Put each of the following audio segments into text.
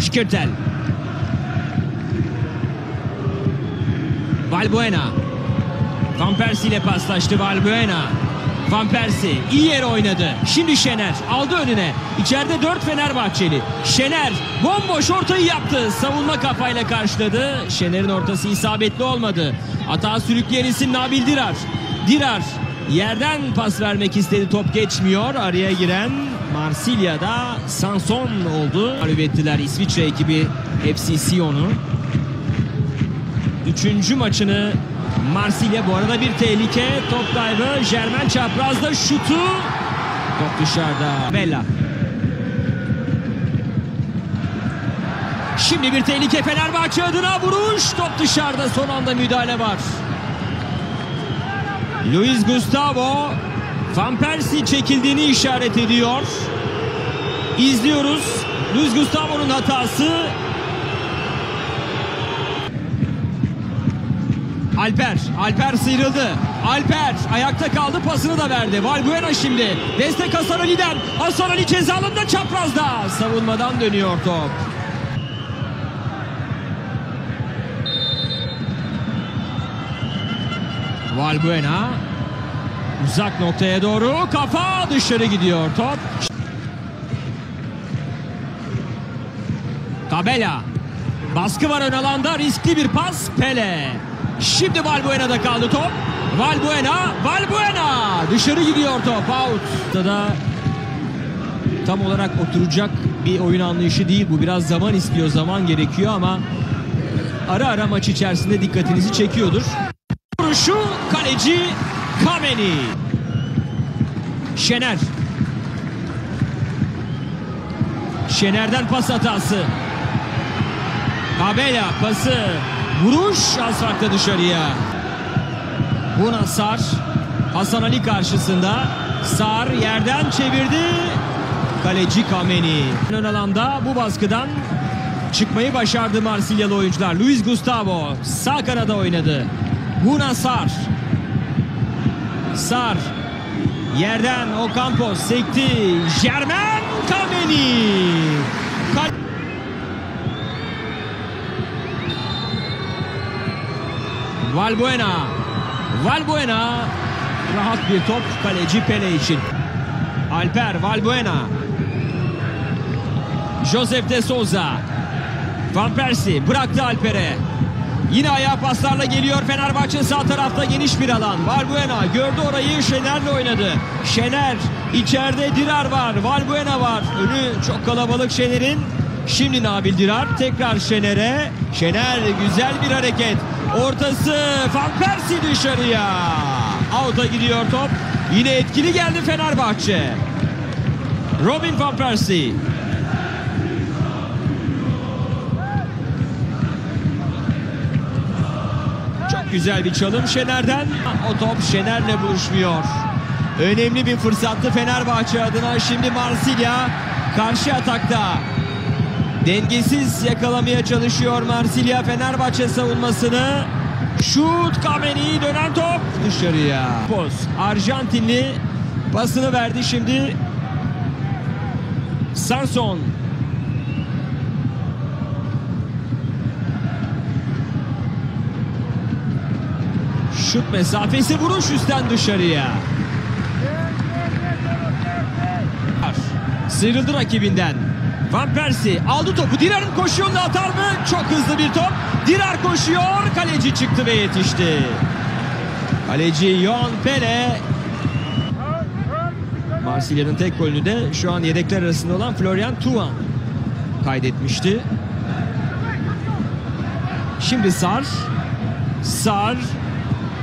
Şkirtel. Valbuena. Van Persie ile paslaştı Valbuena. Van Persie iyi yere oynadı. Şimdi Şener aldı önüne. İçeride 4 Fenerbahçeli. Şener bomboş ortayı yaptı. Savunma kafayla karşıladı. Şener'in ortası isabetli olmadı. Hata sürükleyen isim Nabil Dirar. Dirar yerden pas vermek istedi. Top geçmiyor. Araya giren Marsilya'da Sanson oldu. Mağlup ettiler İsviçre ekibi FC Sion'u. Üçüncü maçını Marsilya bu arada bir tehlike. Top kaybı. Jermen çaprazda şutu. Top dışarıda. Bella. Şimdi bir tehlike Fenerbahçe adına vuruş. Top dışarıda son anda müdahale var. Luis Gustavo Van Persie çekildiğini işaret ediyor. İzliyoruz. Luis Gustavo'nun hatası. Alper. Alper sıyrıldı. Alper ayakta kaldı pasını da verdi. Valbuena şimdi. Destek Hasan Ali'den. Hasan Ali ceza alanında çaprazda. Savunmadan dönüyor top. Valbuena. Uzak noktaya doğru. Kafa dışarı gidiyor top. Tabela. Baskı var ön alanda. Riskli bir pas. Pele. Şimdi Valbuena'da kaldı top. Valbuena, Valbuena dışarı gidiyor top. Out. Da tam olarak oturacak bir oyun anlayışı değil. Bu biraz zaman istiyor, zaman gerekiyor ama ara ara maç içerisinde dikkatinizi çekiyordur. Vuruşu kaleci Kameni. Şener. Şener'den pas hatası. Kabela pası Vuruş az farkla dışarıya. Buna Sar. Hasan Ali karşısında. Sar yerden çevirdi. Kaleci Kameni. Ön alanda bu baskıdan çıkmayı başardı Marsilyalı oyuncular. Luis Gustavo sağ kanada oynadı. Buna Sar. Sar. Yerden Ocampos sekti. Jermen Kameni. Kal Valbuena. Valbuena. Rahat bir top kaleci Pele için. Alper Valbuena. Joseph de Souza. Van Persie bıraktı Alper'e. Yine ayağa paslarla geliyor Fenerbahçe sağ tarafta geniş bir alan. Valbuena gördü orayı Şener'le oynadı. Şener içeride Dirar var. Valbuena var. Önü çok kalabalık Şener'in. Şimdi Nabil Dirar tekrar Şener'e. Şener güzel bir hareket. Ortası Van Persie dışarıya. Out'a gidiyor top. Yine etkili geldi Fenerbahçe. Robin Van Persie. Güzel bir çalım Şener'den. O top Şener'le buluşmuyor. Önemli bir fırsattı Fenerbahçe adına. Şimdi Marsilya karşı atakta. Dengesiz yakalamaya çalışıyor Marsilya Fenerbahçe savunmasını. Şut Kameni dönen top dışarıya. Poz Arjantinli pasını verdi şimdi. Sanson. Şut mesafesi vuruş üstten dışarıya. Sıyrıldı rakibinden. Van Persie aldı topu. Dirar'ın koşuyorunu atar mı? Çok hızlı bir top. Dirar koşuyor. Kaleci çıktı ve yetişti. Kaleci Johan Pele. Marsilya'nın tek golünü de şu an yedekler arasında olan Florian Tuan kaydetmişti. Şimdi Sar. Sar.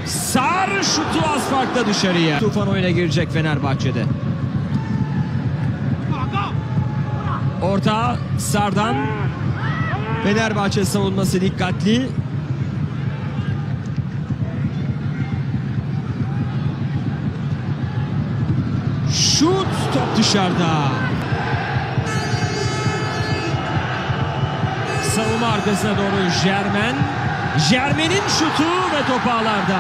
Sar şutu az farkla dışarıya. Tufan oyuna girecek Fenerbahçe'de. Orta Sar'dan Fenerbahçe savunması dikkatli. Şut top dışarıda. Savunma arkasına doğru Jermen. Jermen'in şutu ve top ağlarda.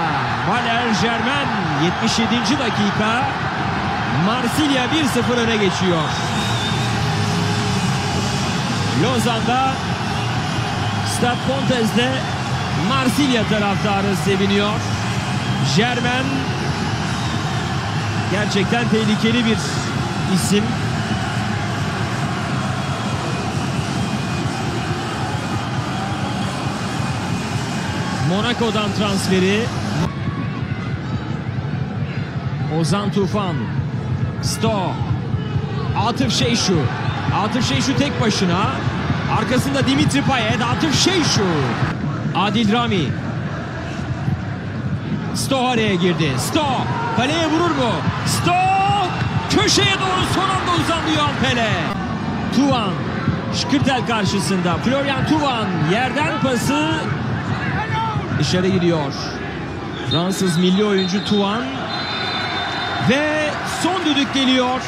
Valer Jermen 77. dakika. Marsilya 1-0 öne geçiyor. Lozan'da Stade Pontes'de Marsilya taraftarı seviniyor. Germain gerçekten tehlikeli bir isim. Monaco'dan transferi. Ozan Tufan. Sto. Atıf Şeyşu. Atıf Şeyşu tek başına. Arkasında Dimitri Payet. Atıf Şeyşu. Adil Rami. Sto araya girdi. Sto. Kaleye vurur mu? Sto. Köşeye doğru son anda uzanıyor Pele. Tuvan. Şkırtel karşısında. Florian Tuvan. Yerden pası. Dışarı gidiyor. Fransız milli oyuncu Tuvan. Ve son düdük geliyor.